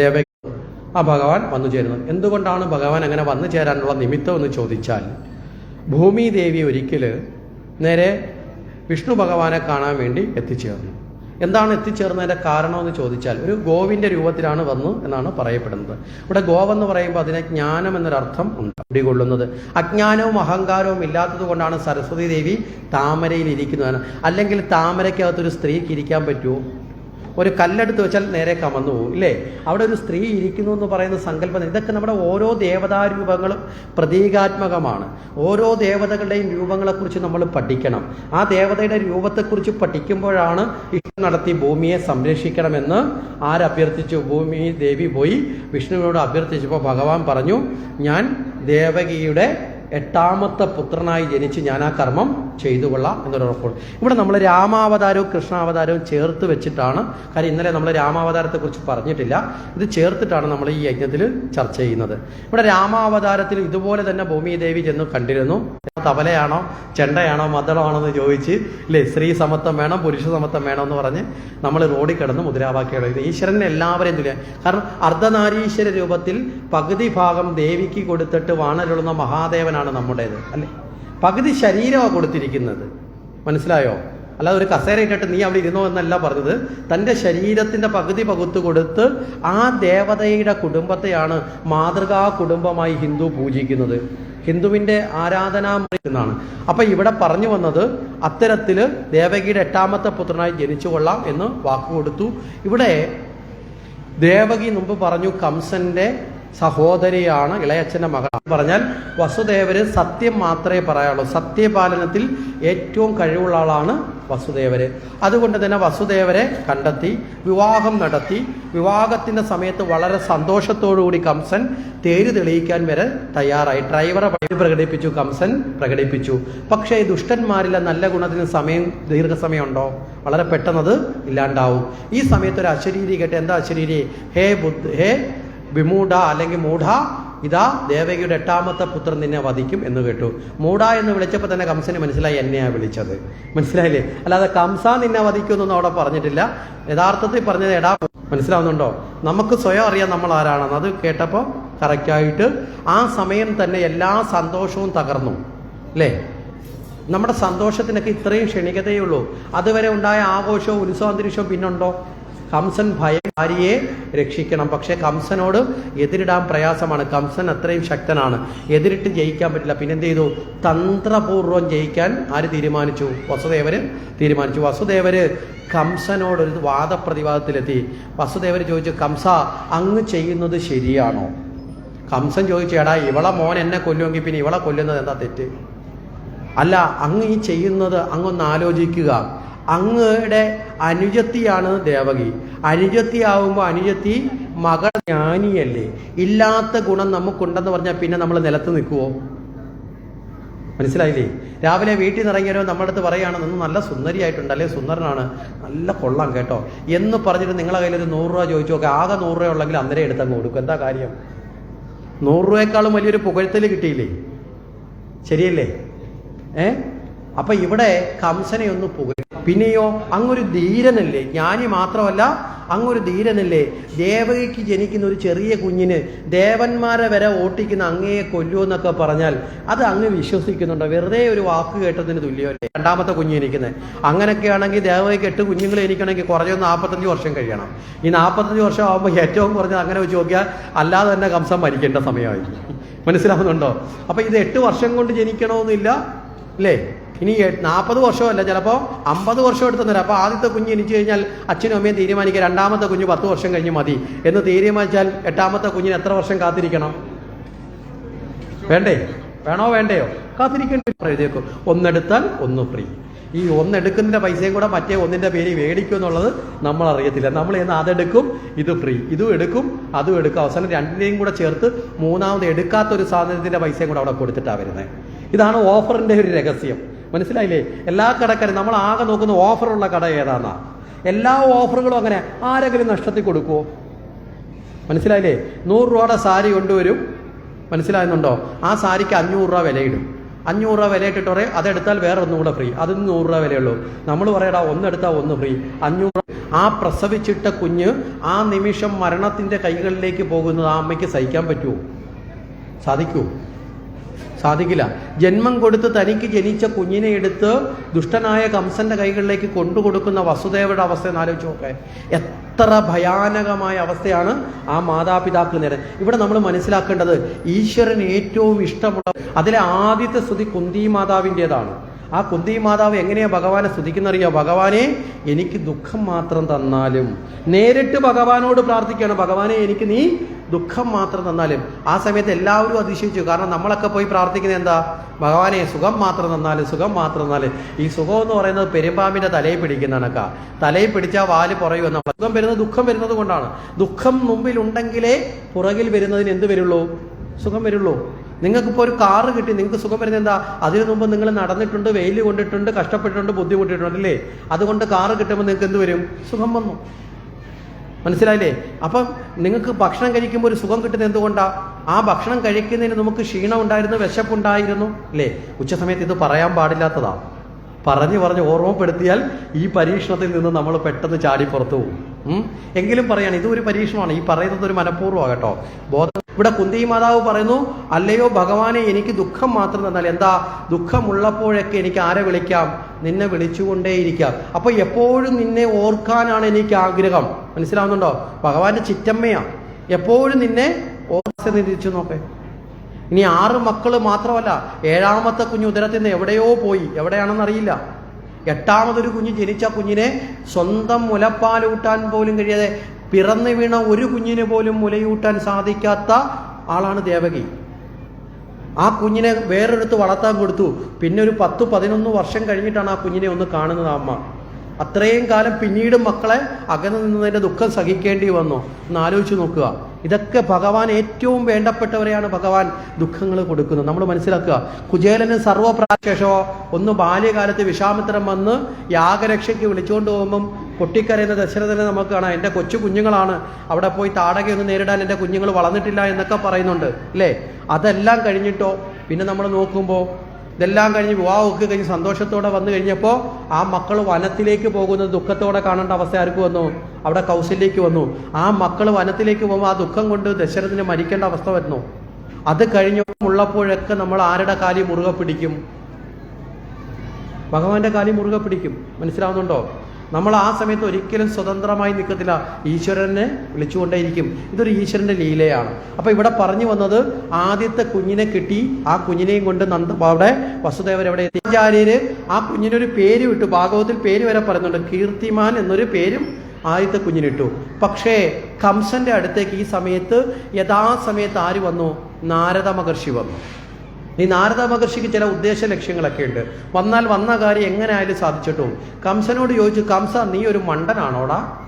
ദേവ ആ ഭഗവാൻ വന്നു ചേരുന്നു. എന്തുകൊണ്ടാണ് ഭഗവാൻ അങ്ങനെ വന്നു ചേരാനുള്ള നിമിത്തം എന്ന് ചോദിച്ചാൽ ഭൂമി ദേവി ഒരിക്കൽ നേരെ വിഷ്ണു ഭഗവാനെ കാണാൻ വേണ്ടി എത്തിച്ചേർന്നു. എന്താണ് എത്തിച്ചേർന്നതിന്റെ കാരണമെന്ന് ചോദിച്ചാൽ ഒരു ഗോവിന്റെ രൂപത്തിലാണ് വന്നു എന്നാണ് പറയപ്പെടുന്നത്. ഇവിടെ ഗോവെന്ന് പറയുമ്പോൾ അതിനെ ജ്ഞാനം എന്നൊരർത്ഥം ഉണ്ട്. പിടികൊള്ളുന്നത്. അജ്ഞാനവും അഹങ്കാരവും ഇല്ലാത്തത് കൊണ്ടാണ് സരസ്വതി ദേവി താമരയിൽ ഇരിക്കുന്നത് അല്ലെങ്കിൽ താമരയ്ക്കകത്തൊരു സ്ത്രീക്ക് ഇരിക്കാൻ പറ്റുമോ? ഒരു കല്ലെടുത്ത് വെച്ചാൽ നേരെ കമന്നു പോകും ഇല്ലേ? അവിടെ ഒരു സ്ത്രീ ഇരിക്കുന്നു എന്ന് പറയുന്ന സങ്കല്പം ഇതൊക്കെ നമ്മുടെ ഓരോ ദേവതാരൂപങ്ങളും പ്രതീകാത്മകമാണ്. ഓരോ ദേവതകളുടെയും രൂപങ്ങളെക്കുറിച്ച് നമ്മൾ പഠിക്കണം. ആ ദേവതയുടെ രൂപത്തെക്കുറിച്ച് പഠിക്കുമ്പോഴാണ് ഇഷ്ടം നടത്തി ഭൂമിയെ സംരക്ഷിക്കണമെന്ന് ആരഭ്യർത്ഥിച്ചു ഭൂമി ദേവി പോയി വിഷ്ണുവിനോട് അഭ്യർത്ഥിച്ചപ്പോൾ ഭഗവാൻ പറഞ്ഞു ഞാൻ ദേവകിയുടെ എട്ടാമത്തെ പുത്രനായി ജനിച്ച് ഞാൻ ആ കർമ്മം ചെയ്തു കൊള്ളാം എന്നൊരു ഉറപ്പുണ്ട്. ഇവിടെ നമ്മൾ രാമാവതാരവും കൃഷ്ണാവതാരവും ചേർത്ത് വെച്ചിട്ടാണ് കാര്യം ഇന്നലെ നമ്മൾ രാമാവതാരത്തെക്കുറിച്ച് പറഞ്ഞിട്ടില്ല. ഇത് ചേർത്തിട്ടാണ് നമ്മൾ ഈ യജ്ഞത്തിൽ ചർച്ച ചെയ്യുന്നത്. ഇവിടെ രാമാവതാരത്തിൽ ഇതുപോലെ തന്നെ ഭൂമിദേവി ചെന്ന് കണ്ടിരുന്നു. തവലയാണോ ചെണ്ടയാണോ മദളമാണോ എന്ന് ചോദിച്ച് ഇല്ലേ സ്ത്രീ സമത്വം വേണം പുരുഷ സമത്വം വേണം എന്ന് പറഞ്ഞ് നമ്മൾ റോഡിൽ കിടന്ന് മുദ്രാവാക്യം എഴുതി. ഈശ്വരനെ എല്ലാവരെയും തുല്യ. കാരണം അർദ്ധനാരീശ്വര രൂപത്തിൽ പകുതി ഭാഗം ദേവിക്ക് കൊടുത്തിട്ട് വാണരുളുന്ന മഹാദേവനാണ് നമ്മുടേത് അല്ലേ? പകുതി ശരീരമാണ് കൊടുത്തിരിക്കുന്നത്. മനസ്സിലായോ? അല്ലാതെ ഒരു കസേര ഇട്ടിട്ട് നീ അവിടെ ഇരുന്നോ എന്നല്ല പറഞ്ഞത്. തന്റെ ശരീരത്തിന്റെ പകുതി പകുത്ത് കൊടുത്ത് ആ ദേവതയുടെ കുടുംബത്തെയാണ് മാതൃകാ കുടുംബമായി ഹിന്ദു പൂജിക്കുന്നത്. ഹിന്ദുവിന്റെ ആരാധനാമുറി എന്നാണ്. അപ്പം ഇവിടെ പറഞ്ഞു വന്നത് അത്തരത്തിൽ ദേവകിയുടെ എട്ടാമത്തെ പുത്രനായി ജനിച്ചു കൊള്ളാം എന്ന് വാക്കുകൊടുത്തു ഇവിടെ ദേവകി മുമ്പ് പറഞ്ഞു കംസന്റെ സഹോദരിയാണ് ഇളയച്ഛന്റെ മകൾ. പറഞ്ഞാൽ വസുദേവര് സത്യം മാത്രമേ പറയാനുള്ളൂ. സത്യപാലനത്തിൽ ഏറ്റവും കഴിവുള്ള ആളാണ് വസുദേവര്. അതുകൊണ്ട് തന്നെ വസുദേവരെ കണ്ടെത്തി വിവാഹം നടത്തി വിവാഹത്തിന്റെ സമയത്ത് വളരെ സന്തോഷത്തോടുകൂടി കംസൻ തേര് തെളിയിക്കാൻ വരെ തയ്യാറായി. ഡ്രൈവറെ വഴി പ്രകടിപ്പിച്ചു കംസൻ പ്രകടിപ്പിച്ചു. പക്ഷേ ഈ ദുഷ്ടന്മാരിലെ നല്ല ഗുണത്തിന് സമയം ദീർഘസമയം ഉണ്ടോ വളരെ പെട്ടെന്നത് ഇല്ലാണ്ടാവും. ഈ സമയത്ത് ഒരു അശരീരി കേട്ട് എന്താ അശരീരി? ഹേ ബുദ്ധ ഹേ വിമൂഢ അല്ലെങ്കിൽ മൂഢ ഇതാ ദേവകിയുടെ എട്ടാമത്തെ പുത്രൻ നിന്നെ വധിക്കും എന്ന് കേട്ടു. മൂഢ എന്ന് വിളിച്ചപ്പോൾ തന്നെ കംസന് മനസ്സിലായി എന്നെയാ വിളിച്ചത്. മനസ്സിലായില്ലേ? അല്ലാതെ കംസ നിന്നെ വധിക്കുമെന്നൊന്നും അവിടെ പറഞ്ഞിട്ടില്ല. യഥാർത്ഥത്തിൽ പറഞ്ഞത് എടാ മനസ്സിലാവുന്നുണ്ടോ? നമുക്ക് സ്വയം അറിയാം നമ്മൾ ആരാണെന്ന്. അത് കേട്ടപ്പോൾ കറക്റ്റായിട്ട് ആ സമയം തന്നെ എല്ലാ സന്തോഷവും തകർന്നു. അല്ലേ? നമ്മുടെ സന്തോഷത്തിനൊക്കെ ഇത്രയും ക്ഷണികതയുള്ളൂ അതുവരെ ഉണ്ടായ ആഘോഷവും ഉത്സവാന്തരീക്ഷവും പിന്നുണ്ടോ? കംസൻ ഭയം ഭാര്യയെ രക്ഷിക്കണം. പക്ഷേ കംസനോട് എതിരിടാൻ പ്രയാസമാണ്. കംസൻ അത്രയും ശക്തനാണ്. എതിരിട്ട് ജയിക്കാൻ പറ്റില്ല. പിന്നെ പിന്നെന്ത് ചെയ്തു? തന്ത്രപൂർവം ജയിക്കാൻ ആര് തീരുമാനിച്ചു? വസുദേവര് തീരുമാനിച്ചു. വസുദേവര് കംസനോട് ഒരു വാദപ്രതിവാദത്തിലെത്തി. വസുദേവര് ചോദിച്ചു കംസ അങ്ങ് ചെയ്യുന്നത് ശരിയാണോ? കംസൻ ചോദിച്ചു എടാ ഇവളെ മോൻ എന്നെ കൊല്ലുമെങ്കിൽ പിന്നെ ഇവളെ കൊല്ലുന്നത് എന്താ തെറ്റ്? അല്ല അങ്ങ് ഈ ചെയ്യുന്നത് അങ്ങൊന്ന് ആലോചിക്കുക. അങ്ങയുടെ അനുജത്തിയാണ് ദേവകി. അനുജത്തിയാവുമ്പോൾ അനുജത്തി മകൾ ജ്ഞാനിയല്ലേ? ഇല്ലാത്ത ഗുണം നമുക്കുണ്ടെന്ന് പറഞ്ഞാൽ പിന്നെ നമ്മൾ നിലത്ത് നിൽക്കുവോ? മനസ്സിലായില്ലേ? രാവിലെ വീട്ടിൽ നിന്ന് ഇറങ്ങിയവരോ നമ്മുടെ അടുത്ത് പറയുകയാണ് നിന്ന് നല്ല സുന്ദരിയായിട്ടുണ്ട് അല്ലെ? സുന്ദരനാണ്. നല്ല കൊള്ളാം കേട്ടോ. എന്ന് പറഞ്ഞിട്ട് നിങ്ങളെ കയ്യിൽ ഒരു നൂറ് രൂപ ചോദിച്ചു നോക്കുക ആകെ നൂറ് രൂപ ഉള്ളെങ്കിൽ അന്നേരം എടുത്തങ്ങ് കൊടുക്കും. എന്താ കാര്യം? നൂറ് രൂപയെക്കാളും വലിയൊരു പുകഴ്ത്തൽ കിട്ടിയില്ലേ? ശരിയല്ലേ? ഏ? അപ്പൊ ഇവിടെ കംസനെ ഒന്ന് പുക പിന്നെയോ അങ്ങൊരു ധീരനല്ലേ? ജ്ഞാനി മാത്രമല്ല അങ്ങൊരു ധീരനല്ലേ? ദേവകയ്ക്ക് ജനിക്കുന്ന ഒരു ചെറിയ കുഞ്ഞിന് ദേവന്മാരെ വരെ ഓട്ടിക്കുന്ന അങ്ങയെ കൊല്ലുമെന്നൊക്കെ പറഞ്ഞാൽ അത് അങ്ങ് വിശ്വസിക്കുന്നുണ്ടോ? വെറുതെ ഒരു വാക്ക് കേട്ടതിന് തുല്യമല്ലേ? രണ്ടാമത്തെ കുഞ്ഞ് ജനിക്കുന്നത് അങ്ങനെയൊക്കെ ആണെങ്കിൽ ദേവകിക്ക് എട്ട് കുഞ്ഞുങ്ങൾ എനിക്കണമെങ്കിൽ കുറഞ്ഞൊന്ന് നാൽപ്പത്തഞ്ച് വർഷം കഴിയണം. ഈ നാൽപ്പത്തഞ്ച് വർഷം ആകുമ്പോൾ ഏറ്റവും കുറഞ്ഞത് അങ്ങനെ വെച്ച് നോക്കിയാൽ അല്ലാതെ തന്നെ കംസം മരിക്കേണ്ട സമയമായിരിക്കും മനസ്സിലാവുന്നുണ്ടോ? അപ്പൊ ഇത് എട്ട് വർഷം കൊണ്ട് ജനിക്കണമെന്നില്ല അല്ലേ? ഇനി നാൽപ്പത് വർഷമല്ല ചിലപ്പോൾ അമ്പത് വർഷം എടുത്തു തരാം അപ്പോൾ ആദ്യത്തെ കുഞ്ഞ് ജനിച്ചു കഴിഞ്ഞാൽ അച്ഛനും അമ്മയും തീരുമാനിക്കുക രണ്ടാമത്തെ കുഞ്ഞ് പത്ത് വർഷം കഴിഞ്ഞ് മതി എന്ന് തീരുമാനിച്ചാൽ എട്ടാമത്തെ കുഞ്ഞിന് എത്ര വർഷം കാത്തിരിക്കണം? വേണ്ടേ? വേണോ വേണ്ടയോ? കാത്തിരിക്കേണ്ടി ഒന്നെടുത്താൽ ഒന്ന് ഫ്രീ. ഈ ഒന്നെടുക്കുന്നതിന്റെ പൈസയും കൂടെ മറ്റേ ഒന്നിന്റെ പേര് മേടിക്കും എന്നുള്ളത് നമ്മൾ അറിയത്തില്ല നമ്മൾ ഇന്ന് അതെടുക്കും ഇത് ഫ്രീ. ഇതും എടുക്കും അതും എടുക്കും. അവസാനം രണ്ടിനെയും കൂടെ ചേർത്ത് മൂന്നാമത് എടുക്കാത്തൊരു സാധനത്തിന്റെ പൈസയും കൂടെ അവിടെ കൊടുത്തിട്ടാണ് വരുന്നത് ഇതാണ് ഓഫറിന്റെ ഒരു രഹസ്യം. മനസ്സിലായില്ലേ? എല്ലാ കടക്കാരും നമ്മൾ ആകെ നോക്കുന്ന ഓഫറുള്ള കട ഏതാന്നാ? എല്ലാ ഓഫറുകളും അങ്ങനെ ആരെങ്കിലും നഷ്ടത്തിൽ കൊടുക്കുമോ മനസ്സിലായില്ലേ? നൂറ് രൂപയുടെ സാരി കൊണ്ടുവരും. മനസ്സിലായെന്നുണ്ടോ ആ സാരിക്ക് അഞ്ഞൂറ് രൂപ വിലയിടും. അഞ്ഞൂറ് രൂപ വിലയിട്ടിട്ട് പറയും അതെടുത്താൽ വേറെ ഒന്നും കൂടെ ഫ്രീ അതിന് നൂറ് രൂപ വിലയുള്ളൂ. നമ്മൾ പറയടാ ഒന്നെടുത്താൽ ഒന്ന് ഫ്രീ അഞ്ഞൂറ് ആ പ്രസവിച്ചിട്ട കുഞ്ഞ് ആ നിമിഷം മരണത്തിന്റെ കൈകളിലേക്ക് പോകുന്നത് ആ അമ്മയ്ക്ക് സഹിക്കാൻ പറ്റുമോ സാധിക്കുമോ സാധിക്കില്ല. ജന്മം കൊടുത്ത് തനിക്ക് ജനിച്ച കുഞ്ഞിനെ എടുത്ത് ദുഷ്ടനായ കംസന്റെ കൈകളിലേക്ക് കൊണ്ടുകൊടുക്കുന്ന വസുദേവയുടെ അവസ്ഥ എന്ന് ആലോചിച്ച് നോക്കേ. എത്ര ഭയാനകമായ അവസ്ഥയാണ് ആ മാതാപിതാക്കൾ നേരെ. ഇവിടെ നമ്മൾ മനസ്സിലാക്കേണ്ടത് ഈശ്വരൻ ഏറ്റവും ഇഷ്ടമുള്ള അതിലെ ആദ്യത്തെ സ്തുതി കുന്തി മാതാവിന്റെതാണ്. ആ കുന്തി മാതാവ് എങ്ങനെയാണ് ഭഗവാനെ സ്തുതിക്കുന്നറിയോ? ഭഗവാനെ എനിക്ക് ദുഃഖം മാത്രം തന്നാലും. നേരിട്ട് ഭഗവാനോട് പ്രാർത്ഥിക്കുകയാണ്. ഭഗവാനെ എനിക്ക് നീ ദുഃഖം മാത്രം തന്നാലും. ആ സമയത്ത് എല്ലാവരും അതിശയിച്ചു. കാരണം നമ്മളൊക്കെ പോയി പ്രാർത്ഥിക്കുന്നത് എന്താ? ഭഗവാനെ സുഖം മാത്രം തന്നാലും സുഖം മാത്രം തന്നാലും. ഈ സുഖം എന്ന് പറയുന്നത് പെരുമ്പാമ്പിന്റെ തലയിൽ പിടിക്കുന്ന കണക്കാ. തലയിൽ പിടിച്ചാൽ വാൽ പുറകെ വന്ന സുഖം വരുന്നത് ദുഃഖം വരുന്നത് കൊണ്ടാണ്. ദുഃഖം മുമ്പിൽ ഉണ്ടെങ്കിലേ പുറകിൽ വരുന്നതിന് എന്ത് വരുള്ളൂ? സുഖം വരുള്ളൂ. നിങ്ങൾക്കിപ്പോൾ ഒരു കാറ് കിട്ടി നിങ്ങൾക്ക് സുഖം വരുന്നത് എന്താ? അതിനു മുമ്പ് നിങ്ങൾ നടന്നിട്ടുണ്ട് വെയിൽ കൊണ്ടിട്ടുണ്ട് കഷ്ടപ്പെട്ടിട്ടുണ്ട് ബുദ്ധിമുട്ടിയിട്ടുണ്ട് അല്ലേ? അതുകൊണ്ട് കാറ് കിട്ടുമ്പോൾ നിങ്ങൾക്ക് എന്ത് വരും? സുഖം വന്നു. മനസ്സിലായില്ലേ? അപ്പം നിങ്ങൾക്ക് ഭക്ഷണം കഴിക്കുമ്പോൾ ഒരു സുഖം കിട്ടുന്നത് എന്തുകൊണ്ടാണ് ആ ഭക്ഷണം കഴിക്കുന്നതിന് നമുക്ക് ക്ഷീണം ഉണ്ടായിരുന്നു വിശപ്പുണ്ടായിരുന്നു അല്ലേ? ഉച്ചസമയത്ത് ഇത് പറയാൻ പാടില്ലാത്തതാ. പറഞ്ഞു പറഞ്ഞ് ഓർമ്മപ്പെടുത്തിയാൽ ഈ പരീക്ഷണത്തിൽ നിന്ന് നമ്മൾ പെട്ടെന്ന് ചാടി പുറത്തു പോകും? എങ്കിലും പറയാണ് ഇതൊരു പരീക്ഷണമാണ്. ഈ പറയുന്നത് ഒരു മനഃപൂർവമാണ് കേട്ടോ. ബോധം ഇവിടെ കുന്തി മാതാവ് പറയുന്നു അല്ലയോ ഭഗവാനെ എനിക്ക് ദുഃഖം മാത്രം തന്നാൽ എന്താ? ദുഃഖമുള്ളപ്പോഴൊക്കെ എനിക്ക് ആരെ വിളിക്കാം? നിന്നെ വിളിച്ചുകൊണ്ടേയിരിക്കാം. അപ്പൊ എപ്പോഴും നിന്നെ ഓർക്കാനാണ് എനിക്ക് ആഗ്രഹം. മനസ്സിലാവുന്നുണ്ടോ? ഭഗവാന്റെ ചിറ്റമ്മയാ. എപ്പോഴും നിന്നെ തിരിച്ചു നോക്കേ. ഇനി ആറ് മക്കൾ മാത്രമല്ല ഏഴാമത്തെ കുഞ്ഞ് ഉദരത്തിൽ നിന്ന് എവിടെയോ പോയി. എവിടെയാണെന്ന് അറിയില്ല. എട്ടാമതൊരു കുഞ്ഞ് ജനിച്ച കുഞ്ഞിനെ സ്വന്തം മുലപ്പാലൂട്ടാൻ പോലും കഴിയാതെ പിറന്നു വീണ ഒരു കുഞ്ഞിന് പോലും മുലയൂട്ടാൻ സാധിക്കാത്ത ആളാണ് ദേവകി. ആ കുഞ്ഞിനെ വേറൊരിടത്ത് വളർത്താൻ കൊടുത്തു. പിന്നെ ഒരു പത്ത് പതിനൊന്ന് വർഷം കഴിഞ്ഞിട്ടാണ് ആ കുഞ്ഞിനെ ഒന്ന് കാണുന്നത് അമ്മ. അത്രയും കാലം പിന്നീട് മക്കളെ അകന്നു നിന്നതിന്റെ ദുഃഖം സഹിക്കേണ്ടി വന്നു. ഒന്ന് ആലോചിച്ച് നോക്കുക. ഇതൊക്കെ ഭഗവാൻ ഏറ്റവും വേണ്ടപ്പെട്ടവരെയാണ് ഭഗവാൻ ദുഃഖങ്ങൾ കൊടുക്കുന്നത്. നമ്മൾ മനസ്സിലാക്കുക. കുചേലന് സർവപ്രാശേഷമോ ഒന്ന് ബാല്യകാലത്ത് വിഷാമിത്രം വന്ന് യാഗരക്ഷയ്ക്ക് വിളിച്ചുകൊണ്ട് പോകുമ്പം പൊട്ടിക്കരയുന്ന ദശരഥനെ നമുക്ക് കാണാം. എന്റെ കൊച്ചു കുഞ്ഞുങ്ങളാണ്. അവിടെ പോയി താടകയൊന്നും നേരിടാൻ എന്റെ കുഞ്ഞുങ്ങൾ വളർന്നിട്ടില്ല എന്നൊക്കെ പറയുന്നുണ്ട്. അല്ലേ? അതെല്ലാം കഴിഞ്ഞിട്ടോ? പിന്നെ നമ്മൾ നോക്കുമ്പോൾ ഇതെല്ലാം കഴിഞ്ഞ് വിവാഹമൊക്കെ കഴിഞ്ഞ് സന്തോഷത്തോടെ വന്നു കഴിഞ്ഞപ്പോൾ ആ മക്കൾ വനത്തിലേക്ക് പോകുന്നത് ദുഃഖത്തോടെ കാണേണ്ട അവസ്ഥ ആർക്ക് വന്നു? അവിടെ കൗശല്യക്ക് വന്നു. ആ മക്കൾ വനത്തിലേക്ക് പോകുമ്പോൾ ആ ദുഃഖം കൊണ്ട് ദശരഥന് മരിക്കേണ്ട അവസ്ഥ വരുന്നു. അത് കഴിഞ്ഞുള്ളപ്പോഴൊക്കെ നമ്മൾ ആരുടെ കാലി മുറുകെ പിടിക്കും? ഭഗവാന്റെ കാലി മുറുകെ പിടിക്കും. മനസ്സിലാവുന്നുണ്ടോ? നമ്മൾ ആ സമയത്ത് ഒരിക്കലും സ്വതന്ത്രമായി നിൽക്കത്തില്ല. ഈശ്വരനെ വിളിച്ചുകൊണ്ടേയിരിക്കും. ഇതൊരു ഈശ്വരന്റെ ലീലയാണ്. അപ്പൊ ഇവിടെ പറഞ്ഞു വന്നത് ആദ്യത്തെ കുഞ്ഞിനെ കിട്ടി. ആ കുഞ്ഞിനെയും കൊണ്ട് നന്ദ അവിടെ വസുദേവർ എവിടെ എത്തി? ആചാര്യര് ആ കുഞ്ഞിനൊരു പേര് വിട്ടു. ഭാഗവത്തിൽ പേര് വരെ പറയുന്നുണ്ട്. കീർത്തിമാൻ എന്നൊരു പേരും ആദ്യത്തെ കുഞ്ഞിനിട്ടു. പക്ഷേ കംസന്റെ അടുത്തേക്ക് ഈ സമയത്ത് യഥാസമയത്ത് ആര് വന്നു? നാരദ മഹർഷി വന്നു. ഈ നാരദ മഹർഷിക്ക് ചില ഉദ്ദേശ ലക്ഷ്യങ്ങളൊക്കെ ഉണ്ട്. വന്നാൽ വന്ന കാര്യം എങ്ങനെ ആയാലും സാധിച്ചിട്ടും. കംസനോട് ചോദിച്ചു കംസ നീ ഒരു മണ്ടനാണോടാ?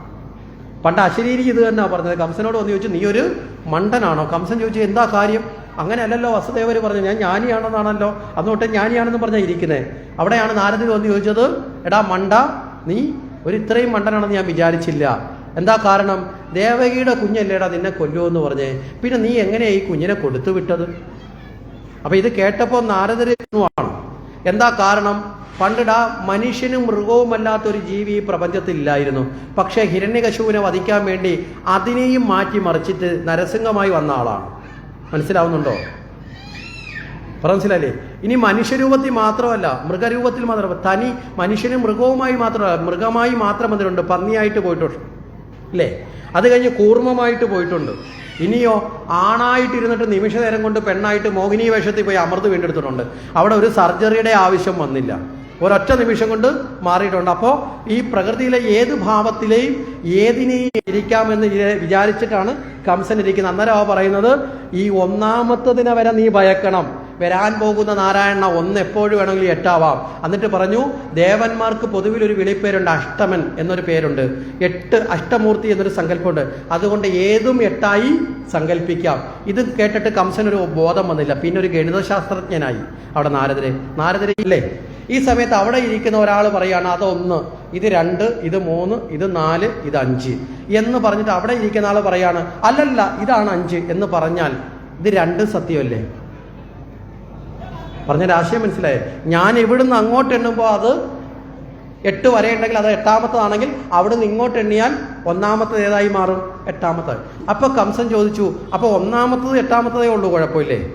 പണ്ട് അശരീരി ഇത് തന്നെ പറഞ്ഞത്. കംസനോട് വന്ന് ചോദിച്ചു നീ ഒരു മണ്ടനാണോ? കംസൻ ചോദിച്ചു എന്താ കാര്യം? അങ്ങനെയല്ലല്ലോ വസുദേവർ പറഞ്ഞു. ഞാൻ ജ്ഞാനിയാണെന്നാണല്ലോ. അന്നോട്ടെ ജ്ഞാനിയാണെന്ന് പറഞ്ഞാൽ ഇരിക്കുന്നത് അവിടെയാണ് നാരദൻ വന്ന് ചോദിച്ചത് എടാ മണ്ട നീ ഒരു ഇത്രയും മണ്ടനാണെന്ന് ഞാൻ വിചാരിച്ചില്ല. എന്താ കാരണം? ദേവകിയുടെ കുഞ്ഞല്ലേടാ നിന്നെ കൊല്ലുമെന്ന് പറഞ്ഞേ. പിന്നെ നീ എങ്ങനെയാണ് ഈ കുഞ്ഞിനെ കൊടുത്തു വിട്ടത് അപ്പൊ ഇത് കേട്ടപ്പോൾ നാരദരുവാണ് എന്താ കാരണം? പണ്ടിടാ മനുഷ്യനും മൃഗവുമല്ലാത്ത ഒരു ജീവി ഈ പ്രപഞ്ചത്തിൽ ഇല്ലായിരുന്നു പക്ഷേ ഹിരണ്യകശുവിനെ വധിക്കാൻ വേണ്ടി അതിനെയും മാറ്റി മറിച്ചിട്ട് നരസിംഹമായി വന്ന ആളാണ്. മനസ്സിലാവുന്നുണ്ടോ? മനസ്സിലല്ലേ ഇനി മനുഷ്യരൂപത്തിൽ മാത്രമല്ല മൃഗരൂപത്തിൽ മാത്രമല്ല തനി മനുഷ്യനും മൃഗവുമായി മാത്രമല്ല മൃഗമായി മാത്രം അതിലുണ്ട്. പന്നിയായിട്ട് പോയിട്ടുണ്ട്. അല്ലേ അത് കഴിഞ്ഞ് കൂർമ്മമായിട്ട് പോയിട്ടുണ്ട്. ഇനിയോ ആണായിട്ടിരുന്നിട്ട് നിമിഷ നേരം കൊണ്ട് പെണ്ണായിട്ട് മോഹിനി വേഷത്തിൽ പോയി അമൃത് വീണ്ടെടുത്തിട്ടുണ്ട്. അവിടെ ഒരു സർജറിയുടെ ആവശ്യം വന്നില്ല. ഒരൊറ്റ നിമിഷം കൊണ്ട് മാറിയിട്ടുണ്ട്. അപ്പോൾ ഈ പ്രകൃതിയിലെ ഏത് ഭാവത്തിലെയും ഏതിനെയും ഇരിക്കാമെന്ന് വിചാ- വിചാരിച്ചിട്ടാണ് കംസൻ ഇരിക്കുന്നത്. അന്നേരം അവ പറയുന്നത് ഈ ഒന്നാമത്തതിനെ വരെ നീ ഭയക്കണം. വരാൻ പോകുന്ന നാരായണ ഒന്ന് എപ്പോഴും വേണമെങ്കിലും എട്ടാവാം. എന്നിട്ട് പറഞ്ഞു ദേവന്മാർക്ക് പൊതുവിൽ ഒരു വിളിപ്പേരുണ്ട് അഷ്ടമൻ എന്നൊരു പേരുണ്ട്. എട്ട് അഷ്ടമൂർത്തി എന്നൊരു സങ്കല്പമുണ്ട്. അതുകൊണ്ട് ഏതും എട്ടായി സങ്കല്പിക്കാം. ഇത് കേട്ടിട്ട് കംസനൊരു ബോധം വന്നില്ല. പിന്നെ ഒരു ഗണിതശാസ്ത്രജ്ഞനായി അവിടെ നാരദരെ. നാരദരെ ഇല്ലേ? ഈ സമയത്ത് അവിടെ ഇരിക്കുന്ന ഒരാൾ പറയാണ് അതൊന്ന് ഇത് രണ്ട് ഇത് മൂന്ന് ഇത് നാല് ഇത് അഞ്ച് എന്ന് പറഞ്ഞിട്ട് അവിടെ ഇരിക്കുന്ന ആൾ പറയാണ് അല്ലല്ല ഇതാണ് അഞ്ച് എന്ന് പറഞ്ഞാൽ ഇത് രണ്ട് സത്യമല്ലേ? പറഞ്ഞ ആശയം മനസ്സിലായി. ഞാൻ ഇവിടുന്ന് അങ്ങോട്ട് എണ്ണുമ്പോൾ അത് എട്ട് വരെ ഉണ്ടെങ്കിൽ അത് എട്ടാമത്തതാണെങ്കിൽ അവിടെ നിന്ന് ഇങ്ങോട്ട് എണ്ണിയാൽ ഒന്നാമത്തത് ഏതായി മാറും? എട്ടാമത്തത്. അപ്പൊ കംസൻ ചോദിച്ചു അപ്പൊ ഒന്നാമത്തത് എട്ടാമത്തതേ ഉള്ളൂ കുഴപ്പമില്ലേ?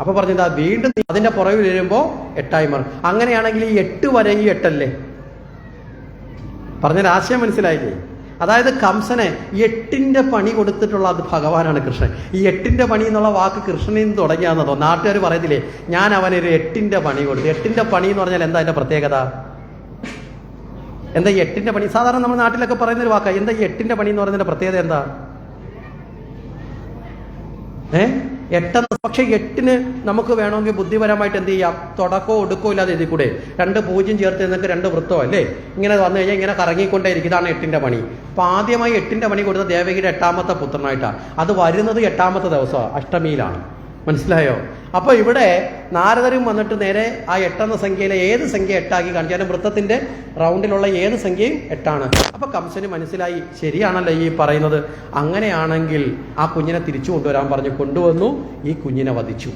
അപ്പൊ പറഞ്ഞത് വീണ്ടും അതിന്റെ പുറകിൽ വരുമ്പോ എട്ടായി മാറും. അങ്ങനെയാണെങ്കിൽ ഈ എട്ട് വരെ ഈ എട്ടല്ലേ? പറഞ്ഞ ആശയം മനസ്സിലായില്ലേ? അതായത് കംസനെ എട്ടിന്റെ പണി കൊടുത്തിട്ടുള്ള അത് ഭഗവാനാണ് കൃഷ്ണൻ. ഈ എട്ടിന്റെ പണി എന്നുള്ള വാക്ക് കൃഷ്ണനിൽ നിന്ന് തുടങ്ങിയാന്നതോ നാട്ടുകാർ പറയത്തില്ലേ ഞാൻ അവനൊരു എട്ടിന്റെ പണി കൊടുത്തു. എട്ടിന്റെ പണി എന്ന് പറഞ്ഞാൽ എന്താ അതിന്റെ പ്രത്യേകത? എന്താ എട്ടിന്റെ പണി? സാധാരണ നമ്മൾ നാട്ടിലൊക്കെ പറയുന്ന ഒരു വാക്കാ. എന്താ എട്ടിന്റെ പണി എന്ന് പറയുന്നതിന്റെ പ്രത്യേകത എന്താ? ഏ? എട്ടെന്ന് പക്ഷെ എട്ടിന് നമുക്ക് വേണമെങ്കിൽ ബുദ്ധിപരമായിട്ട് എന്ത് ചെയ്യാം? തുടക്കോ ഒടുക്കോ ഇല്ലാതെ എഴുതി കൂടെ. രണ്ട് പൂജ്യം ചേർത്ത് നിങ്ങൾക്ക് രണ്ട് വൃത്തോ അല്ലേ? ഇങ്ങനെ വന്നു കഴിഞ്ഞാൽ ഇങ്ങനെ കറങ്ങിക്കൊണ്ടേയിരിക്കും ഇതാണ് എട്ടിന്റെ പണി. അപ്പൊ ആദ്യമായി എട്ടിന്റെ പണി കൊടുത്ത ദേവകിയുടെ എട്ടാമത്തെ പുത്രനായിട്ടാണ് അത് വരുന്നത് എട്ടാമത്തെ ദിവസമാണ് അഷ്ടമിയിലാണ്. മനസ്സിലായോ? അപ്പോൾ ഇവിടെ നാരദരും വന്നിട്ട് നേരെ ആ എട്ടെന്ന സംഖ്യയിലെ ഏത് സംഖ്യ എട്ടാക്കി കാണിച്ചാലും വൃത്തത്തിന്റെ റൗണ്ടിലുള്ള ഏത് സംഖ്യയും എട്ടാണ്. അപ്പൊ കംസന് മനസ്സിലായി ശരിയാണല്ലോ ഈ പറയുന്നത്. അങ്ങനെയാണെങ്കിൽ ആ കുഞ്ഞിനെ തിരിച്ചു കൊണ്ടുവരാൻ പറഞ്ഞു കൊണ്ടുവന്നു ഈ കുഞ്ഞിനെ വധിച്ചു.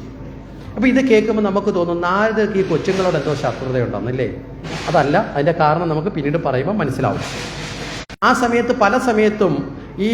അപ്പൊ ഇത് കേൾക്കുമ്പോൾ നമുക്ക് തോന്നും നാരദർക്ക് ഈ കൊച്ചുങ്ങളോട് എന്തോ ശത്രുതയുണ്ടെന്നല്ലേ അതല്ല അതിന്റെ കാരണം നമുക്ക് പിന്നീട് പറയുമ്പോൾ മനസ്സിലാവും. ആ സമയത്ത് പല സമയത്തും ഈ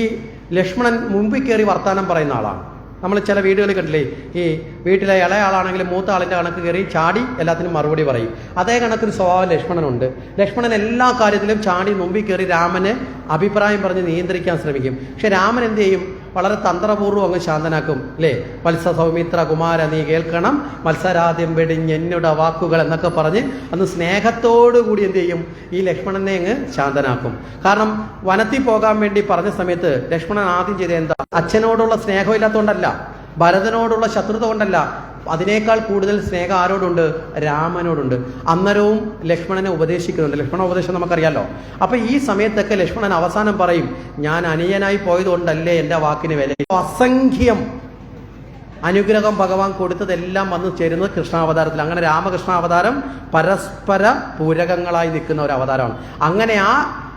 ലക്ഷ്മണൻ മുമ്പിൽ കയറി വർത്താനം പറയുന്ന ആളാണ്. നമ്മൾ ചില വീടുകളിൽ കണ്ടില്ലേ ഈ വീട്ടിലെ ഇളയ ആളാണെങ്കിലും മൂത്ത ആളിന്റെ കണക്ക് കയറി ചാടി എല്ലാത്തിനും മറുപടി പറയും. അതേ കണക്കൊരു സ്വഭാവം ലക്ഷ്മണനുണ്ട്. ലക്ഷ്മണൻ എല്ലാ കാര്യത്തിലും ചാടി മുമ്പിൽ കയറി രാമനെ അഭിപ്രായം പറഞ്ഞ് നിയന്ത്രിക്കാൻ ശ്രമിക്കും. പക്ഷെ രാമൻ എന്ത് ചെയ്യും? വളരെ തന്ത്രപൂർവം അങ്ങ് ശാന്തനാക്കും അല്ലേ വത്സ സൗമിത്ര കുമാര നീ കേൾക്കണം. മത്സരാദ്യം വെടിഞ്ഞ് എന്നുടെ വാക്കുകൾ എന്നൊക്കെ പറഞ്ഞ് അന്ന് സ്നേഹത്തോടു കൂടി എന്ത് ചെയ്യും? ഈ ലക്ഷ്മണനെ അങ്ങ് ശാന്തനാക്കും. കാരണം വനത്തിൽ പോകാൻ വേണ്ടി പറഞ്ഞ സമയത്ത് ലക്ഷ്മണൻ ആദ്യം ചെയ്ത എന്താ? അച്ഛനോടുള്ള സ്നേഹമില്ലാത്തതുകൊണ്ടല്ല. ഭരതനോടുള്ള ശത്രുത കൊണ്ടല്ല. അതിനേക്കാൾ കൂടുതൽ സ്നേഹം ആരോടുണ്ട്? രാമനോടുണ്ട്. അന്നരവും ലക്ഷ്മണനെ ഉപദേശിക്കുന്നുണ്ട്. ലക്ഷ്മണ ഉപദേശം നമുക്കറിയാലോ? അപ്പൊ ഈ സമയത്തൊക്കെ ലക്ഷ്മണൻ അവസാനം പറയും ഞാൻ അനിയനായി പോയതുകൊണ്ടല്ലേ എന്റെ വാക്കിന് വില? അസംഖ്യം അനുഗ്രഹം ഭഗവാൻ കൊടുത്തതെല്ലാം വന്ന് ചേരുന്നത് കൃഷ്ണാവതാരത്തിൽ അങ്ങനെ രാമകൃഷ്ണാവതാരം പരസ്പര പൂരകങ്ങളായി നിൽക്കുന്ന ഒരു അവതാരമാണ്. അങ്ങനെ ആ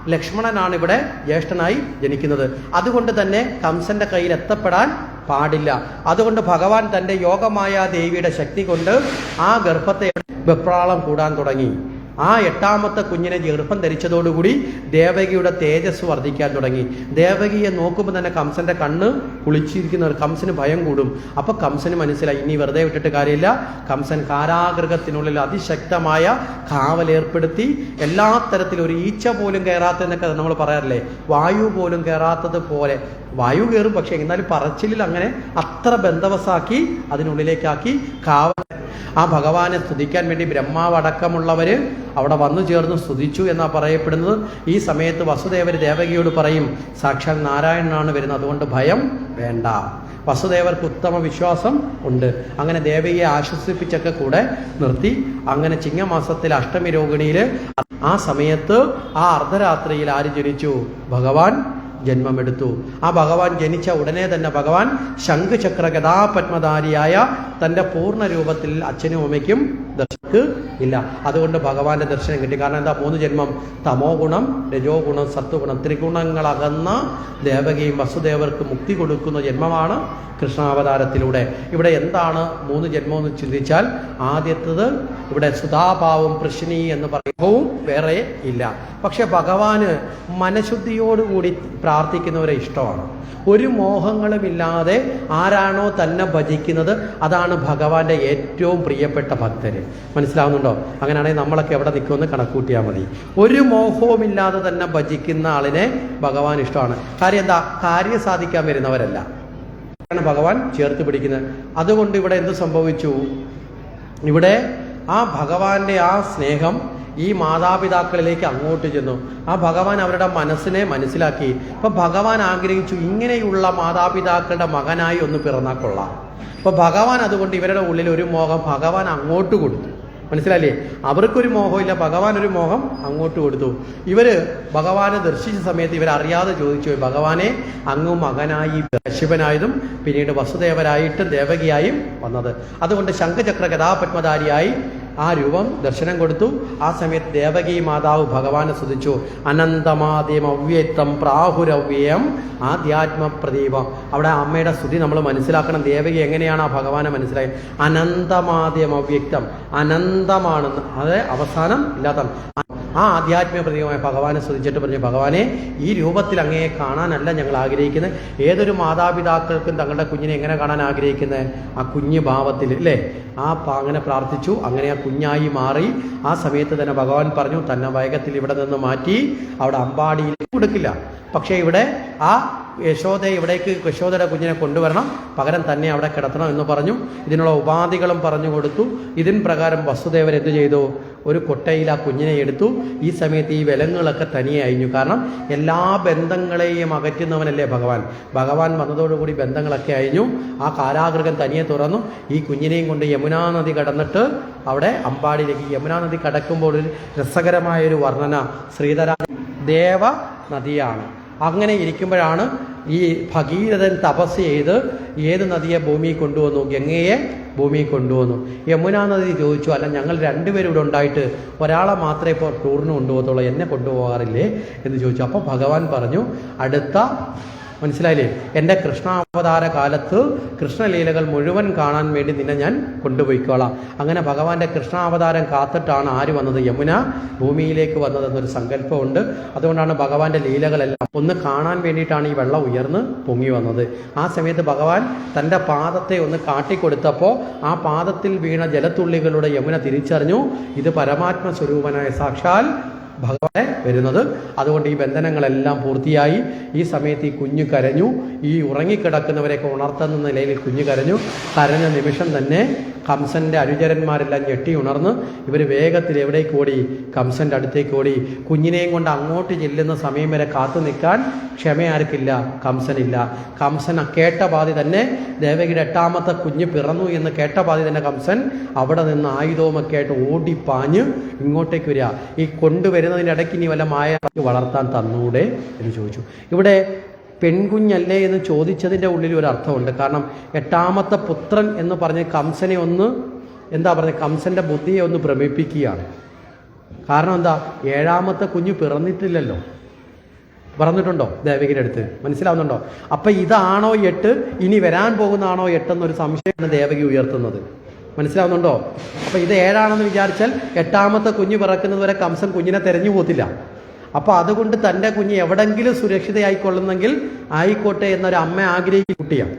ലക്ഷ്മണനാണ് ഇവിടെ ജ്യേഷ്ഠനായി ജനിക്കുന്നത്. അതുകൊണ്ട് തന്നെ കംസന്റെ കയ്യിൽ എത്തപ്പെടാൻ പാടില്ല. അതുകൊണ്ട് ഭഗവാൻ തന്റെ യോഗമായ ദേവിയുടെ ശക്തി കൊണ്ട് ആ ഗർഭത്തെ വെപ്രാളം കൂടാൻ തുടങ്ങി. ആ എട്ടാമത്തെ കുഞ്ഞിനെ ഗർഭം ധരിച്ചതോടുകൂടി ദേവകിയുടെ തേജസ് വർദ്ധിക്കാൻ തുടങ്ങി. ദേവകിയെ നോക്കുമ്പോൾ തന്നെ കംസന്റെ കണ്ണ് കുളിച്ചിരിക്കുന്ന കംസന് ഭയം കൂടും. അപ്പൊ കംസന് മനസ്സിലായി ഇനി വെറുതെ വിട്ടിട്ട് കാര്യമില്ല. കംസൻ കാരാഗ്രഹത്തിനുള്ളിൽ അതിശക്തമായ കാവൽ ഏർപ്പെടുത്തി എല്ലാ തരത്തിലും ഒരു ഈച്ച പോലും കയറാത്തെന്നൊക്കെ നമ്മൾ പറയാറില്ലേ? വായു പോലും കയറാത്തത് പോലെ. വായു കയറും പക്ഷെ എന്നാലും പറച്ചിലിൽ അങ്ങനെ അത്ര ബന്ധവസാക്കി അതിനുള്ളിലേക്കാക്കി കാവൽ ആ ഭഗവാനെ സ്തുതിക്കാൻ വേണ്ടി ബ്രഹ്മാവ് അടക്കമുള്ളവർ അവിടെ വന്നു ചേർന്ന് സ്തുതിച്ചു എന്നാ പറയപ്പെടുന്നത്. ഈ സമയത്ത് വസുദേവർ ദേവകിയോട് പറയും സാക്ഷാൽ നാരായണനാണ് വരുന്നത് അതുകൊണ്ട് ഭയം വേണ്ട. വസുദേവർക്ക് ഉത്തമ വിശ്വാസം ഉണ്ട്. അങ്ങനെ ദേവിയെ ആശ്വസിപ്പിച്ചൊക്കെ കൂടെ നിർത്തി. അങ്ങനെ ചിങ്ങമാസത്തിൽ അഷ്ടമി രോഹിണിയിൽ ആ സമയത്ത് ആ അർദ്ധരാത്രിയിൽ ആര് ജനിച്ചു? ഭഗവാൻ ജന്മമെടുത്തു. ആ ഭഗവാൻ ജനിച്ച ഉടനെ തന്നെ ഭഗവാൻ ശംഖുചക്ര ഗതാപത്മധാരിയായ തന്റെ പൂർണ രൂപത്തിൽ അച്ഛനും അമ്മയ്ക്കും ദർശക്ക് ഇല്ല. അതുകൊണ്ട് ഭഗവാന്റെ ദർശനം കിട്ടി. കാരണം എന്താ? മൂന്ന് ജന്മം. തമോ ഗുണം രജോ ഗുണം സത്വഗുണം ത്രിഗുണങ്ങളകന്ന ദേവകിയും വസുദേവർക്ക് മുക്തി കൊടുക്കുന്ന ജന്മമാണ് കൃഷ്ണാവതാരത്തിലൂടെ. ഇവിടെ എന്താണ് മൂന്ന് ജന്മം എന്ന് ചിന്തിച്ചാൽ ആദ്യത്തത് ഇവിടെ സുധാഭാവം പ്രശ്നി എന്ന് പറയുമ്പോൾ വേറെ ഇല്ല. പക്ഷെ ഭഗവാന് മനഃശുദ്ധിയോടുകൂടി പ്രാർത്ഥിക്കുന്നവരെ ഇഷ്ടമാണ്. ഒരു മോഹങ്ങളുമില്ലാതെ ആരാണോ തന്നെ ഭജിക്കുന്നത് അതാണ് ഭഗവാന്റെ ഏറ്റവും പ്രിയപ്പെട്ട ഭക്തര്. മനസ്സിലാവുന്നുണ്ടോ? അങ്ങനെയാണെങ്കിൽ നമ്മളൊക്കെ എവിടെ നിൽക്കുമെന്ന് കണക്കൂട്ടിയാൽ മതി. ഒരു മോഹവുമില്ലാതെ തന്നെ ഭജിക്കുന്ന ആളിനെ ഭഗവാൻ ഇഷ്ടമാണ്. കാര്യം എന്താ? കാര്യം സാധിക്കാൻ വരുന്നവരല്ല. ആണ് ഭഗവാൻ ചേർത്ത് പിടിക്കുന്നത്. അതുകൊണ്ട് ഇവിടെ എന്ത് സംഭവിച്ചു? ഇവിടെ ആ ഭഗവാന്റെ ആ സ്നേഹം ഈ മാതാപിതാക്കളിലേക്ക് അങ്ങോട്ട് ചെന്നു. ആ ഭഗവാൻ അവരുടെ മനസ്സിനെ മനസ്സിലാക്കി. അപ്പൊ ഭഗവാൻ ആഗ്രഹിച്ചു ഇങ്ങനെയുള്ള മാതാപിതാക്കളുടെ മകനായി ഒന്ന് പിറന്നാൽ കൊള്ളാം. അപ്പൊ ഭഗവാൻ അതുകൊണ്ട് ഇവരുടെ ഉള്ളിൽ ഒരു മോഹം ഭഗവാൻ അങ്ങോട്ട് കൊടുത്തു. മനസ്സിലായില്ലേ? അവർക്കൊരു മോഹമില്ല ഭഗവാൻ ഒരു മോഹം അങ്ങോട്ട് കൊടുത്തു. ഇവർ ഭഗവാനെ ദർശിച്ച സമയത്ത് ഇവരറിയാതെ ചോദിച്ചു "പോയി, ഭഗവാനെ അങ്ങ് മകനായി ശിവനായതും പിന്നീട് വസുദേവരായിട്ടും ദേവകിയായും വന്നത്. അതുകൊണ്ട് ശംഖചക്ര ഗതാപത്മധാരിയായി ആ രൂപം ദർശനം കൊടുത്തു. ആ സമയത്ത് ദേവകി മാതാവ് ഭഗവാനെ സ്തുതിച്ചു. അനന്തമാദ്യം അവ്യക്തം പ്രാഹുരവ്യയം ആധ്യാത്മ പ്രദീപം അവിടെ അമ്മയുടെ സ്തുതി നമ്മൾ മനസ്സിലാക്കണം. ദേവകി എങ്ങനെയാണ് ആ ഭഗവാനെ മനസ്സിലായി അനന്തമാദ്യം അവ്യക്തം. അനന്തമാണെന്ന്. അതെ അവസാനം ഇല്ലാത്ത ആ ആധ്യാത്മിക പ്രതീകമായ ഭഗവാനെ സ്തുതിച്ചിട്ട് പറഞ്ഞു ഭഗവാനെ ഈ രൂപത്തിൽ അങ്ങയെ കാണാനല്ല ഞങ്ങൾ ആഗ്രഹിക്കുന്നത്. ഏതൊരു മാതാപിതാക്കൾക്കും തങ്ങളുടെ കുഞ്ഞിനെ എങ്ങനെ കാണാൻ ആഗ്രഹിക്കുന്നത്? ആ കുഞ്ഞ് ഭാവത്തിൽ അല്ലേ? ആ അങ്ങനെ പ്രാർത്ഥിച്ചു. അങ്ങനെ ആ കുഞ്ഞായി മാറി. ആ സമയത്ത് തന്നെ ഭഗവാൻ പറഞ്ഞു തന്നെ വേഗത്തിൽ ഇവിടെ നിന്ന് മാറ്റി അവിടെ അമ്പാടിയിൽ കൊടുക്കില്ല. പക്ഷേ ഇവിടെ ആ യശോദയെ ഇവിടേക്ക് യശോദയുടെ കുഞ്ഞിനെ കൊണ്ടുവരണം. പകരം തന്നെ അവിടെ കിടത്തണം എന്ന് പറഞ്ഞു. ഇതിനുള്ള ഉപാധികളും പറഞ്ഞു കൊടുത്തു. ഇതിൻ പ്രകാരം വസുദേവൻ എന്ത് ചെയ്തു? ഒരു കൊട്ടയിൽ ആ കുഞ്ഞിനെ എടുത്തു. ഈ സമയത്ത് ഈ വിലങ്ങുകളൊക്കെ തനിയെ അയഞ്ഞു കാരണം എല്ലാ ബന്ധങ്ങളെയും അകറ്റുന്നവനല്ലേ ഭഗവാൻ. ഭഗവാൻ വന്നതോടുകൂടി ബന്ധങ്ങളൊക്കെ അയഞ്ഞു ആ കാരാഗൃഹം തനിയെ തുറന്നു. ഈ കുഞ്ഞിനെയും കൊണ്ട് യമുനാ നദി കടന്നിട്ട് അവിടെ അമ്പാടിയിലേക്ക് യമുനാ നദി കടക്കുമ്പോൾ ഒരു രസകരമായ ഒരു വർണന. ശ്രീധര ദേവ നദിയാണ്. അങ്ങനെ ഇരിക്കുമ്പോഴാണ് ഈ ഭഗീരഥൻ തപസ് ചെയ്ത് ഏത് നദിയെ ഭൂമിയിൽ കൊണ്ടുവന്നു? ഗംഗയെ ഭൂമിയിൽ കൊണ്ടുവന്നു. യമുനാ നദി ചോദിച്ചു അല്ല ഞങ്ങൾ രണ്ടുപേരും ഇവിടെ ഉണ്ടായിട്ട് ഒരാളെ മാത്രമേ ഇപ്പോൾ ടൂറിന് കൊണ്ടുപോകത്തുള്ളൂ എന്നെ കൊണ്ടുപോകാറില്ലേ? എന്ന് ചോദിച്ചു. അപ്പോൾ ഭഗവാൻ പറഞ്ഞു അടുത്ത മനസ്സിലായില്ലേ? എന്റെ കൃഷ്ണാവതാര കാലത്ത് കൃഷ്ണലീലകൾ മുഴുവൻ കാണാൻ വേണ്ടി നിന്നെ ഞാൻ കൊണ്ടുപോയിക്കോളാം. അങ്ങനെ ഭഗവാന്റെ കൃഷ്ണാവതാരം കാത്തിട്ടാണ് ആര് വന്നത്? യമുന ഭൂമിയിലേക്ക് വന്നതെന്നൊരു സങ്കല്പമുണ്ട്. അതുകൊണ്ടാണ് ഭഗവാന്റെ ലീലകളെല്ലാം ഒന്ന് കാണാൻ വേണ്ടിയിട്ടാണ് ഈ വെള്ളം ഉയർന്ന് പൊങ്ങി വന്നത്. ആ സമയത്ത് ഭഗവാൻ തന്റെ പാദത്തെ ഒന്ന് കാട്ടിക്കൊടുത്തപ്പോൾ ആ പാദത്തിൽ വീണ ജലത്തുള്ളികളുടെ യമുന തിരിച്ചറിഞ്ഞു ഇത് പരമാത്മ സ്വരൂപനായ സാക്ഷാൽ ഭഗവാനെ വരുന്നത്. അതുകൊണ്ട് ഈ ബന്ധനങ്ങളെല്ലാം പൂർത്തിയായി. ഈ സമയത്ത് ഈ കുഞ്ഞു കരഞ്ഞു. ഈ ഉറങ്ങിക്കിടക്കുന്നവരെയൊക്കെ ഉണർത്തുന്ന നിലയിൽ കുഞ്ഞു കരഞ്ഞു. കരഞ്ഞ നിമിഷം തന്നെ കംസന്റെ അനുചരന്മാരെല്ലാം ഞെട്ടി ഉണർന്ന് ഇവർ വേഗത്തിൽ എവിടേക്ക് ഓടി? കംസന്റെ അടുത്തേക്ക് ഓടി. കുഞ്ഞിനെയും കൊണ്ട് അങ്ങോട്ട് ചെല്ലുന്ന സമയം വരെ കാത്തു നിൽക്കാൻ ക്ഷമയാർക്കില്ല. കംസനില്ല. കംസൻ കേട്ട പാതി തന്നെ ദേവകിയുടെ എട്ടാമത്തെ കുഞ്ഞ് പിറന്നു എന്ന് കേട്ട പാതി തന്നെ കംസൻ അവിടെ നിന്ന് ആയുധവുമൊക്കെ ആയിട്ട് ഓടിപ്പാഞ്ഞ് ഇങ്ങോട്ടേക്ക് വരിക. ഈ കൊണ്ടുവരുന്നതിന്റെ ഇടയ്ക്ക് ഇനി വല്ല മായ വളർത്താൻ തന്നൂടെ എന്ന് ചോദിച്ചു. ഇവിടെ പെൺകുഞ്ഞല്ലേ എന്ന് ചോദിച്ചതിന്റെ ഉള്ളിൽ ഒരു അർത്ഥമുണ്ട്. കാരണം എട്ടാമത്തെ പുത്രൻ എന്ന് പറഞ്ഞ് കംസനെ ഒന്ന് എന്താ പറഞ്ഞത് കംസന്റെ ബുദ്ധിയെ ഒന്ന് ഭ്രമിപ്പിക്കുകയാണ്. കാരണം എന്താ? ഏഴാമത്തെ കുഞ്ഞ് പിറന്നിട്ടില്ലല്ലോ. പറഞ്ഞിട്ടുണ്ടോ? ദേവകിയുടെ അടുത്ത്. മനസ്സിലാവുന്നുണ്ടോ? അപ്പൊ ഇതാണോ എട്ട്? ഇനി വരാൻ പോകുന്നതാണോ എട്ടെന്നൊരു സംശയമാണ് ദേവകി ഉയർത്തുന്നത്. മനസ്സിലാവുന്നുണ്ടോ? അപ്പോൾ ഇത് ഏഴാണെന്ന് വിചാരിച്ചാൽ എട്ടാമത്തെ കുഞ്ഞ് പിറക്കുന്നത് വരെ കംസൻ കുഞ്ഞിനെ തെരഞ്ഞു പോത്തില്ല അപ്പോൾ അതുകൊണ്ട് തന്റെ കുഞ്ഞ് എവിടെങ്കിലും സുരക്ഷിതയായിക്കൊള്ളുന്നെങ്കിൽ ആയിക്കോട്ടെ എന്നൊരു അമ്മ ആഗ്രഹിക്കുന്ന കുട്ടിയാണ്.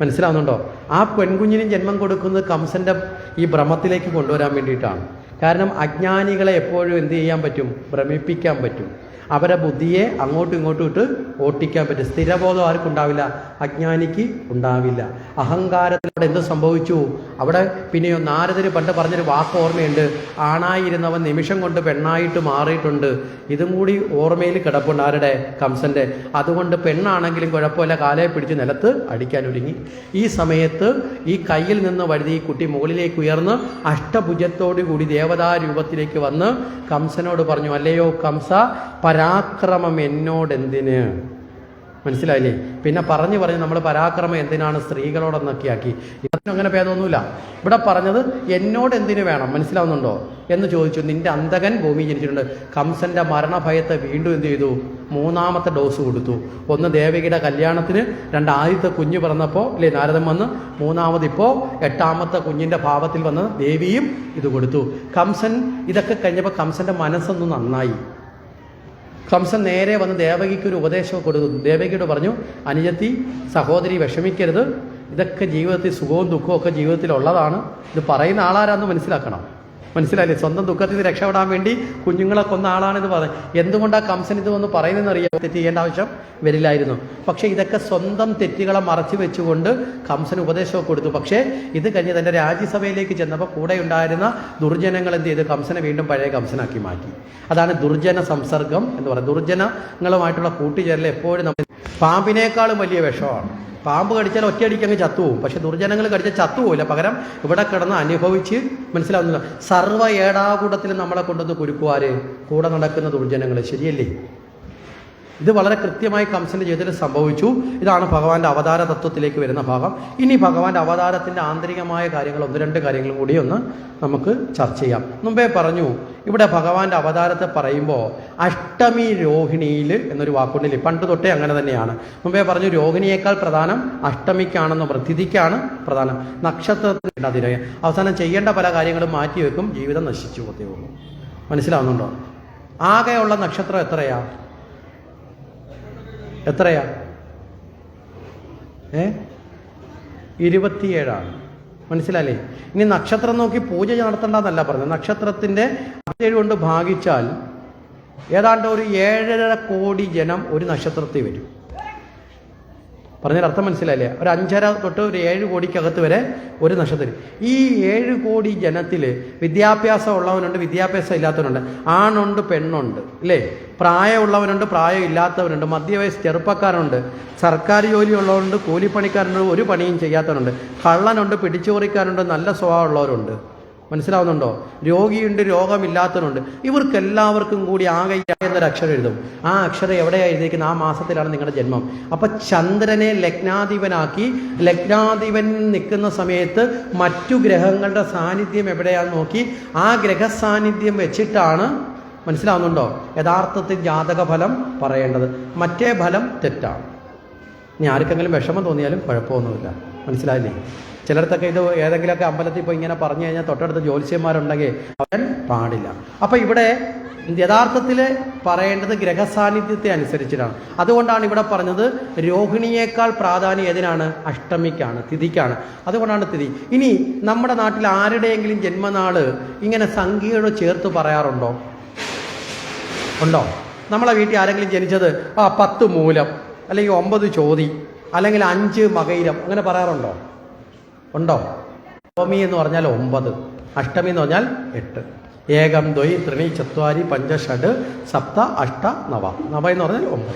മനസ്സിലാവുന്നുണ്ടോ? ആ പെൺകുഞ്ഞിനും ജന്മം കൊടുക്കുന്നത് കംസന്റെ ഈ ഭ്രമത്തിലേക്ക് കൊണ്ടുവരാൻ വേണ്ടിയിട്ടാണ്. കാരണം അജ്ഞാനികളെ എപ്പോഴും എന്ത് ചെയ്യാൻ പറ്റും? ഭ്രമിപ്പിക്കാൻ പറ്റും. അവരെ ബുദ്ധിയെ അങ്ങോട്ടും ഇങ്ങോട്ടും ഇട്ട് ഓട്ടിക്കാൻ പറ്റും. സ്ഥിരബോധം ആർക്കും ഉണ്ടാവില്ല. അജ്ഞാനിക്ക് ഉണ്ടാവില്ല. അഹങ്കാരത്തിൽ അവിടെ എന്ത് സംഭവിച്ചു? അവിടെ പിന്നെയോ നാരദര് പണ്ട് പറഞ്ഞൊരു വാക്ക് ഓർമ്മയുണ്ട്. ആണായിരുന്നവൻ നിമിഷം കൊണ്ട് പെണ്ണായിട്ട് മാറിയിട്ടുണ്ട്. ഇതും കൂടി ഓർമ്മയിൽ കിടപ്പുണ്ട് ആരുടെ? കംസന്റെ. അതുകൊണ്ട് പെണ്ണാണെങ്കിലും കുഴപ്പമില്ല. കാലയെ പിടിച്ച് നിലത്ത് അടിക്കാൻ ഒരുങ്ങി. ഈ സമയത്ത് ഈ കയ്യിൽ നിന്ന് വഴുതി ഈ കുട്ടി മുകളിലേക്ക് ഉയർന്ന് അഷ്ടഭുജത്തോടു കൂടി ദേവതാ രൂപത്തിലേക്ക് വന്ന് കംസനോട് പറഞ്ഞു അല്ലയോ കംസ പരാക്രമം എന്നോടെന്തിന് മനസ്സിലായില്ലേ? പിന്നെ പറഞ്ഞു പറഞ്ഞ് നമ്മൾ പരാക്രമം എന്തിനാണ് സ്ത്രീകളോടൊന്നൊക്കെ ആക്കി. ഇതിനും അങ്ങനെ ഭേദമൊന്നുമില്ല. ഇവിടെ പറഞ്ഞത് എന്നോട് എന്തിനു വേണം? മനസ്സിലാവുന്നുണ്ടോ? എന്ന് ചോദിച്ചു. നിന്റെ അന്തകൻ ഭൂമി ജനിച്ചിട്ടുണ്ട്. കംസന്റെ മരണഭയത്തെ വീണ്ടും എന്ത് ചെയ്തു? മൂന്നാമത്തെ ഡോസ് കൊടുത്തു. ഒന്ന് ദേവികയുടെ കല്യാണത്തിന് രണ്ട് ആദ്യത്തെ കുഞ്ഞ് പിറന്നപ്പോൾ അല്ലേ നാരദൻ വന്ന് മൂന്നാമത് ഇപ്പോൾ എട്ടാമത്തെ കുഞ്ഞിന്റെ ഭാവത്തിൽ വന്ന് ദേവിയും ഇത് കൊടുത്തു. കംസൻ ഇതൊക്കെ കഴിഞ്ഞപ്പോൾ കംസന്റെ മനസ്സൊന്ന് നന്നായി. കംസൻ നേരെ വന്ന് ദേവകിക്ക് ഒരു ഉപദേശം കൊടുത്തു ദേവകിയോട് പറഞ്ഞു അനുജത്തി സഹോദരി വിഷമിക്കരുത്. ഇതൊക്കെ ജീവിതത്തിൽ സുഖവും ദുഃഖവും ഒക്കെ ജീവിതത്തിൽ ഉള്ളതാണ് ഇത് പറയുന്ന ആളാരാന്ന് മനസ്സിലാക്കണം. മനസ്സിലായില്ലേ? സ്വന്തം ദുഃഖത്തിൽ നിന്ന് രക്ഷപ്പെടാൻ വേണ്ടി കുഞ്ഞുങ്ങളെ കൊന്ന ആളാണിത് പറയുന്നത് എന്തുകൊണ്ടാണ് കംസൻ ഇത് ഒന്ന് പറയുന്നതെന്ന് അറിയാം തെറ്റ് ചെയ്യേണ്ട ആവശ്യം വരില്ലായിരുന്നു. പക്ഷേ ഇതൊക്കെ സ്വന്തം തെറ്റുകളെ മറച്ചു വെച്ചുകൊണ്ട് കംസന് ഉപദേശമൊക്കെ കൊടുത്തു. പക്ഷേ ഇത് കഴിഞ്ഞ് തന്റെ രാജ്യസഭയിലേക്ക് ചെന്നപ്പോൾ കൂടെ ഉണ്ടായിരുന്ന ദുർജനങ്ങൾ എന്ത് ചെയ്തു? കംസനെ വീണ്ടും പഴയ കംസനാക്കി മാറ്റി. അതാണ് ദുർജന സംസർഗം എന്ന് പറയുന്നത്. ദുർജനങ്ങളുമായിട്ടുള്ള കൂട്ടിച്ചേരൽ എപ്പോഴും നമ്മൾ പാമ്പിനേക്കാളും വലിയ വിഷമാണ്. പാമ്പ് കടിച്ചാൽ ഒറ്റയടിക്ക് അങ്ങ് ചത്തുപോകും പക്ഷെ ദുർജനങ്ങൾ കടിച്ചാൽ ചത്തുപോകില്ല പകരം ഇവിടെ കിടന്ന് അനുഭവിച്ച് മനസ്സിലാവുന്നില്ല. സർവ ഏടാകൂടത്തിൽ നമ്മളെ കൊണ്ടുവന്ന് കുരുക്കുവാര്. കൂടെ നടക്കുന്ന ദുർജനങ്ങൾ. ശരിയല്ലേ? ഇത് വളരെ കൃത്യമായി കംസന്റെ ജീവിതത്തിൽ സംഭവിച്ചു. ഇതാണ് ഭഗവാന്റെ അവതാര തത്വത്തിലേക്ക് വരുന്ന ഭാഗം. ഇനി ഭഗവാന്റെ അവതാരത്തിന്റെ ആന്തരികമായ കാര്യങ്ങൾ ഒന്ന് രണ്ട് കാര്യങ്ങളും കൂടി ഒന്ന് നമുക്ക് ചർച്ച ചെയ്യാം. മുമ്പേ പറഞ്ഞു ഇവിടെ ഭഗവാന്റെ അവതാരത്തെ പറയുമ്പോൾ അഷ്ടമി രോഹിണിയിൽ എന്നൊരു വാക്കുണ്ടില്ലേ? പണ്ട് തൊട്ടേ അങ്ങനെ തന്നെയാണ്. മുമ്പേ പറഞ്ഞു രോഹിണിയേക്കാൾ പ്രധാനം അഷ്ടമിക്കാണെന്ന് പ്രതിഥിക്കാണ് പ്രധാനം നക്ഷത്രത്തിൽ അവസാനം ചെയ്യേണ്ട പല കാര്യങ്ങളും മാറ്റിവെക്കും ജീവിതം നശിച്ചു പോത്തേ ഉള്ളൂ. മനസ്സിലാവുന്നുണ്ടോ? ആകെയുള്ള നക്ഷത്രം എത്രയാ? എത്രയാ? ഏ? ഇരുപത്തിയേഴാണ്. മനസ്സിലായില്ലേ? ഇനി നക്ഷത്രം നോക്കി പൂജ നടത്തണ്ടെന്നല്ല പറഞ്ഞത്. നക്ഷത്രത്തിന്റെ ഏഴ് കൊണ്ട് ഭാഗിച്ചാൽ ഏതാണ്ട് ഒരു ഏഴര കോടി ജനം ഒരു നക്ഷത്രത്തിൽ വരും. പറഞ്ഞതിന് അർത്ഥം മനസ്സിലായില്ലേ? ഒരു അഞ്ചര തൊട്ട് ഒരു ഏഴ് കോടിക്കകത്ത് വരെ ഒരു നക്ഷത്രം. ഈ ഏഴ് കോടി ജനത്തിൽ വിദ്യാഭ്യാസം ഉള്ളവനുണ്ട് വിദ്യാഭ്യാസം ഇല്ലാത്തവനുണ്ട് ആണുണ്ട് പെണ്ണുണ്ട് അല്ലേ പ്രായമുള്ളവനുണ്ട് പ്രായം ഇല്ലാത്തവനുണ്ട് മധ്യവയസ് ചെറുപ്പക്കാരുണ്ട് സർക്കാർ ജോലി ഉള്ളവരുണ്ട് കൂലിപ്പണിക്കാരുണ്ട് ഒരു പണിയും ചെയ്യാത്തവനുണ്ട്. കള്ളനുണ്ട് പിടിച്ചുപറിക്കാരുണ്ട് നല്ല സ്വഭാവമുള്ളവരുണ്ട്. മനസ്സിലാവുന്നുണ്ടോ? രോഗിയുണ്ട് രോഗമില്ലാത്തവനുണ്ട് ഇവർക്കെല്ലാവർക്കും കൂടി ആകെ എന്നൊരു അക്ഷരം എഴുതും. ആ അക്ഷരം എവിടെയാണ് എഴുതിയിരിക്കുന്നത്? ആ മാസത്തിലാണ് നിങ്ങളുടെ ജന്മം. അപ്പം ചന്ദ്രനെ ലഗ്നാധിപനാക്കി ലഗ്നാധിപൻ നിൽക്കുന്ന സമയത്ത് മറ്റു ഗ്രഹങ്ങളുടെ സാന്നിധ്യം എവിടെയാണെന്ന് നോക്കി ആ ഗ്രഹസാന്നിധ്യം വെച്ചിട്ടാണ് മനസ്സിലാവുന്നുണ്ടോ? യഥാർത്ഥത്തിൽ ജാതക ഫലം പറയേണ്ടത്. മറ്റേ ഫലം തെറ്റാണ്. ഇനി ആർക്കെങ്കിലും വിഷമം തോന്നിയാലും കുഴപ്പമൊന്നുമില്ല. മനസ്സിലായില്ലേ? ചിലയിടത്തൊക്കെ ഇത് ഏതെങ്കിലുമൊക്കെ അമ്പലത്തിൽ പോയി ഇങ്ങനെ പറഞ്ഞു കഴിഞ്ഞാൽ തൊട്ടടുത്ത് ജ്യോത്സ്യന്മാരുണ്ടെങ്കിൽ അവൻ പാടില്ല. അപ്പം ഇവിടെ യഥാർത്ഥത്തിൽ പറയേണ്ടത് ഗ്രഹസാന്നിധ്യത്തെ അനുസരിച്ചിട്ടാണ്. അതുകൊണ്ടാണ് ഇവിടെ പറഞ്ഞത് രോഹിണിയേക്കാൾ പ്രാധാന്യം ഏതിനാണ്? അഷ്ടമിക്കാണ് തിഥിക്കാണ്. അതുകൊണ്ടാണ് തിഥി. ഇനി നമ്മുടെ നാട്ടിൽ ആരുടെയെങ്കിലും ജന്മനാൾ ഇങ്ങനെ സംഖ്യയോട് ചേർത്ത് പറയാറുണ്ടോ? ഉണ്ടോ? നമ്മളെ വീട്ടിൽ ആരെങ്കിലും ജനിച്ചത് ആ പത്ത് മൂലം അല്ലെങ്കിൽ ഒമ്പത് ചോതി അല്ലെങ്കിൽ അഞ്ച് മകയിരം അങ്ങനെ പറയാറുണ്ടോ? ഉണ്ടോ? നവമി എന്ന് പറഞ്ഞാൽ ഒമ്പത്. അഷ്ടമി എന്ന് പറഞ്ഞാൽ എട്ട്. ഏകം ദ്വൈ ത്രിണി ചത്വാരി പഞ്ച ഷഡ് സപ്ത അഷ്ട നവ. നവ എന്ന് പറഞ്ഞാൽ ഒമ്പത്.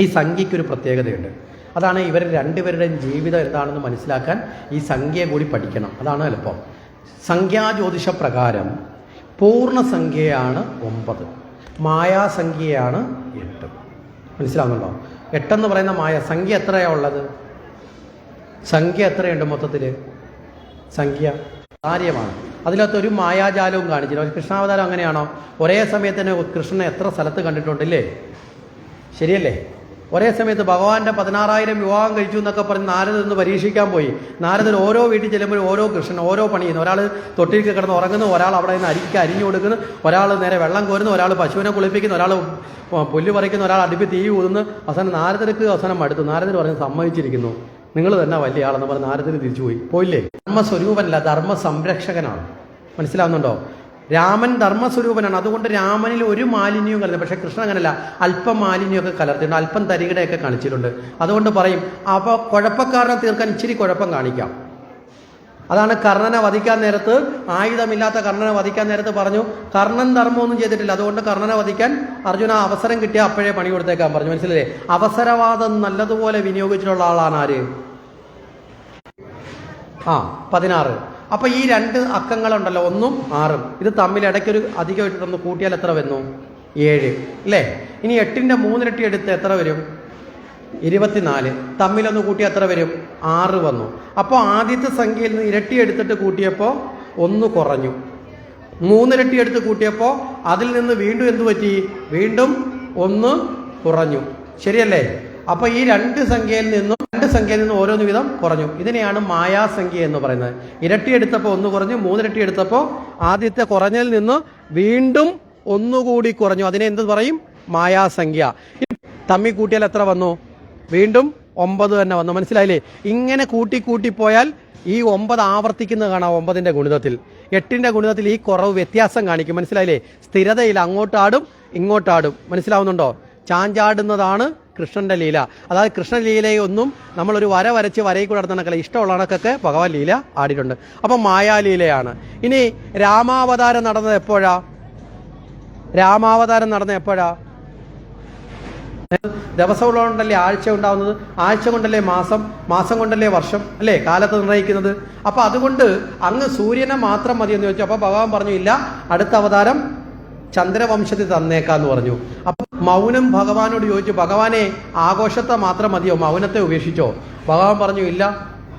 ഈ സംഖ്യയ്ക്കൊരു പ്രത്യേകതയുണ്ട്. അതാണ് ഇവർ രണ്ടുപേരുടെയും ജീവിതം എന്താണെന്ന് മനസ്സിലാക്കാൻ ഈ സംഖ്യ കൂടി പഠിക്കണം. അതാണ് എളുപ്പം. സംഖ്യാജ്യോതിഷ പ്രകാരം പൂർണസംഖ്യയാണ് ഒമ്പത്. മായാസംഖ്യയാണ് എട്ട്. മനസ്സിലാവുന്നുണ്ടോ? എട്ടെന്ന് പറയുന്ന മായ സംഖ്യ എത്രയാണ് ഉള്ളത്? സംഖ്യ എത്രയുണ്ട് മൊത്തത്തിൽ സംഖ്യ കാര്യമാണ്. അതിനകത്ത് ഒരു മായാജാലവും കാണിച്ചില്ല. കൃഷ്ണാവതാരം അങ്ങനെയാണോ? ഒരേ സമയത്ത് തന്നെ കൃഷ്ണനെ എത്ര സ്ഥലത്ത് കണ്ടിട്ടുണ്ടല്ലേ? ശരിയല്ലേ? ഒരേ സമയത്ത് ഭഗവാന്റെ പതിനാറായിരം വിവാഹം കഴിച്ചു എന്നൊക്കെ പറഞ്ഞ് നാരദൻ ഒന്ന് പരീക്ഷിക്കാൻ പോയി. നാരദൻ ഓരോ വീട്ടിൽ ചെല്ലുമ്പോൾ ഓരോ കൃഷ്ണൻ ഓരോ പണി ചെയ്യുന്നു. ഒരാൾ തൊട്ടിലേക്ക് കിടന്ന് ഉറങ്ങുന്നു ഒരാൾ അവിടെ നിന്ന് അരിക്ക് അരിഞ്ഞു കൊടുക്കുന്നു ഒരാൾ നേരെ വെള്ളം കോരുന്നു ഒരാൾ പശുവിനെ കുളിപ്പിക്കുന്നു ഒരാൾ പുല്ല് പറിക്കുന്നു ഒരാൾ അടുപ്പിൽ തീ ഊതുന്നു. അവസാനം നാരദർക്ക് അവസാനം മടുത്തു. നാരദർ പറഞ്ഞ് സമ്മതിച്ചിരിക്കുന്നു. നിങ്ങൾ തന്നെ വലിയ ആളെന്ന് പറഞ്ഞ് നാരദന് തിരിച്ചു പോയി പോയില്ലേ? ധർമ്മസ്വരൂപനല്ല ധർമ്മ സംരക്ഷകനാണ് മനസ്സിലാവുന്നുണ്ടോ? രാമൻ ധർമ്മസ്വരൂപനാണ്. അതുകൊണ്ട് രാമനിൽ ഒരു മാലിന്യവും കലർന്നു പക്ഷേ കൃഷ്ണൻ അങ്ങനല്ല. അല്പം മാലിന്യമൊക്കെ കലർത്തിയിട്ടുണ്ട്. അല്പം തരികിടയൊക്കെ കാണിച്ചിട്ടുണ്ട്. അതുകൊണ്ട് പറയും അപ്പോൾ കുഴപ്പക്കാരനെ തീർക്കാൻ ഇച്ചിരി കുഴപ്പം കാണിക്കാം. അതാണ് കർണനെ വധിക്കാൻ നേരത്ത് ആയുധമില്ലാത്ത കർണനെ വധിക്കാൻ നേരത്ത് പറഞ്ഞു. കർണൻ ധർമ്മമൊന്നും ചെയ്തിട്ടില്ല. അതുകൊണ്ട് കർണനെ വധിക്കാൻ അർജുന അവസരം കിട്ടിയ അപ്പോഴേ പണി കൊടുത്തേക്കാൻ പറഞ്ഞു. മനസ്സിലല്ലേ അവസരവാദം നല്ലതുപോലെ വിനിയോഗിച്ചിട്ടുള്ള ആളാണ് ആര്? ആ പതിനാറ്. അപ്പൊ ഈ രണ്ട് അക്കങ്ങളുണ്ടല്ലോ ഒന്നും ആറും. ഇത് തമ്മിൽ ഇടയ്ക്കൊരു അധികം ഇട്ടിട്ടൊന്ന് കൂട്ടിയാൽ എത്ര വന്നു? ഏഴ്. അല്ലേ ഇനി എട്ടിന്റെ മൂന്നിരട്ടി എടുത്ത് എത്ര വരും? ഇരുപത്തിനാല്. തമ്മിലൊന്ന് കൂട്ടി എത്ര വരും? ആറ് വന്നു. അപ്പോൾ ആദ്യത്തെ സംഖ്യയിൽ നിന്ന് ഇരട്ടി എടുത്തിട്ട് കൂട്ടിയപ്പോൾ ഒന്ന് കുറഞ്ഞു. മൂന്നിരട്ടി എടുത്ത് കൂട്ടിയപ്പോൾ അതിൽ നിന്ന് വീണ്ടും എന്ത് പറ്റി? വീണ്ടും ഒന്ന് കുറഞ്ഞു. ശരിയല്ലേ? അപ്പോൾ ഈ രണ്ട് സംഖ്യയിൽ നിന്നും രണ്ട് സംഖ്യയിൽ നിന്നും ഓരോന്ന് വീതം കുറഞ്ഞു. ഇതിനെയാണ് മായാസംഖ്യ എന്ന് പറയുന്നത്. ഇരട്ടി എടുത്തപ്പോൾ ഒന്ന് കുറഞ്ഞു മൂന്നിരട്ടി എടുത്തപ്പോൾ ആദ്യത്തെ കുറഞ്ഞതിൽ നിന്ന് വീണ്ടും ഒന്നുകൂടി കുറഞ്ഞു. അതിനെ എന്ത് പറയും? മായാസംഖ്യ തമ്മി കൂട്ടിയാൽ എത്ര വന്നു? വീണ്ടും ഒമ്പത് തന്നെ വന്നു. മനസ്സിലായില്ലേ? ഇങ്ങനെ കൂട്ടി കൂട്ടി പോയാൽ ഈ ഒമ്പത് ആവർത്തിക്കുന്നത് കാണാം ഒമ്പതിന്റെ ഗുണിതത്തിൽ. എട്ടിന്റെ ഗുണിതത്തിൽ ഈ കുറവ് വ്യത്യാസം കാണിക്കും. മനസ്സിലായില്ലേ? സ്ഥിരതയിൽ അങ്ങോട്ടാടും ഇങ്ങോട്ടാടും മനസ്സിലാവുന്നുണ്ടോ? ചാഞ്ചാടുന്നതാണ് കൃഷ്ണന്റെ ലീല. അതായത് കൃഷ്ണലീലയൊന്നും നമ്മളൊരു വര വരച്ച് വരയിൽ കൂടെ നടത്തുന്ന കളി ഇഷ്ടമുള്ള കണക്കൊക്കെ ഭഗവാൻ ലീല ആടിയിട്ടുണ്ട്. അപ്പം മായാലീലയാണ്. ഇനി രാമാവതാരം നടന്നത് എപ്പോഴാ? രാമാവതാരം നടന്നത് എപ്പോഴാ? ദിവസമുള്ളതുകൊണ്ടല്ലേ ആഴ്ച ഉണ്ടാവുന്നത്? ആഴ്ച കൊണ്ടല്ലേ മാസം? മാസം കൊണ്ടല്ലേ വർഷം? അല്ലേ? കാലത്ത് നിർണയിക്കുന്നത്. അപ്പൊ അതുകൊണ്ട് അങ്ങ് സൂര്യനെ മാത്രം മതി എന്ന് ചോദിച്ചു. അപ്പൊ ഭഗവാൻ പറഞ്ഞു ഇല്ല അടുത്ത അവതാരം ചന്ദ്രവംശത്തിൽ തന്നേക്കാന്ന് പറഞ്ഞു. അപ്പൊ മൗനം ഭഗവാനോട് ചോദിച്ചു ഭഗവാനെ ആഘോഷത്തെ മാത്രം മതിയോ? മൗനത്തെ ഉപേക്ഷിച്ചോ? ഭഗവാൻ പറഞ്ഞു ഇല്ല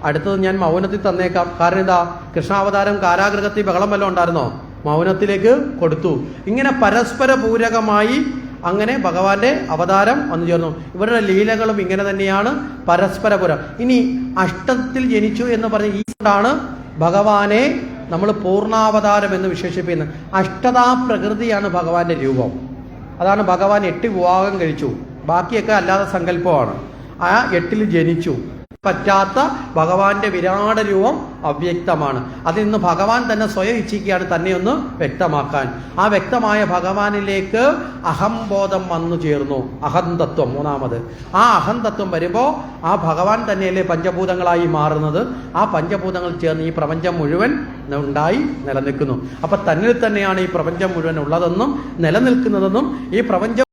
അടുത്തത് ഞാൻ മൗനത്തിൽ തന്നേക്കാം. കാരണം എന്താ? കൃഷ്ണാവതാരം കാരാഗ്രഹത്തിൽ ബഹളം വല്ലതും ഉണ്ടായിരുന്നോ? മൗനത്തിലേക്ക് കൊടുത്തു. ഇങ്ങനെ പരസ്പര പൂരകമായി അങ്ങനെ ഭഗവാന്റെ അവതാരം വന്നു ചേർന്നു. ഇവരുടെ ലീലകളും ഇങ്ങനെ തന്നെയാണ് പരസ്പരപുരം. ഇനി അഷ്ടത്തിൽ ജനിച്ചു എന്ന് പറഞ്ഞ ഈ കൊണ്ടാണ് ഭഗവാനെ നമ്മൾ പൂർണാവതാരം എന്ന് വിശേഷിപ്പിക്കുന്നത്. അഷ്ടതാ പ്രകൃതിയാണ് ഭഗവാന്റെ രൂപം. അതാണ് ഭഗവാൻ എട്ട് വിവാഹം കഴിച്ചു. ബാക്കിയൊക്കെ അല്ലാതെ സങ്കല്പമാണ്. ആ എട്ടിൽ ജനിച്ചു. പറ്റാത്ത ഭഗവാന്റെ വിരാട രൂപം അവ്യക്തമാണ്. അതിൽ നിന്ന് ഭഗവാൻ തന്നെ സ്വയം ഇച്ഛിക്കുകയാണ് തന്നെ ഒന്ന് വ്യക്തമാക്കാൻ. ആ വ്യക്തമായ ഭഗവാനിലേക്ക് അഹംബോധം വന്നു ചേർന്നു. അഹന്തത്വം മൂന്നാമത്. ആ അഹന്തത്വം വരുമ്പോൾ ആ ഭഗവാൻ തന്നെയല്ലേ പഞ്ചഭൂതങ്ങളായി മാറുന്നത്? ആ പഞ്ചഭൂതങ്ങൾ ചേർന്ന് ഈ പ്രപഞ്ചം മുഴുവൻ ഉണ്ടായി നിലനിൽക്കുന്നു. അപ്പൊ തന്നിൽ തന്നെയാണ് ഈ പ്രപഞ്ചം മുഴുവൻ ഉള്ളതെന്നും നിലനിൽക്കുന്നതെന്നും ഈ പ്രപഞ്ചം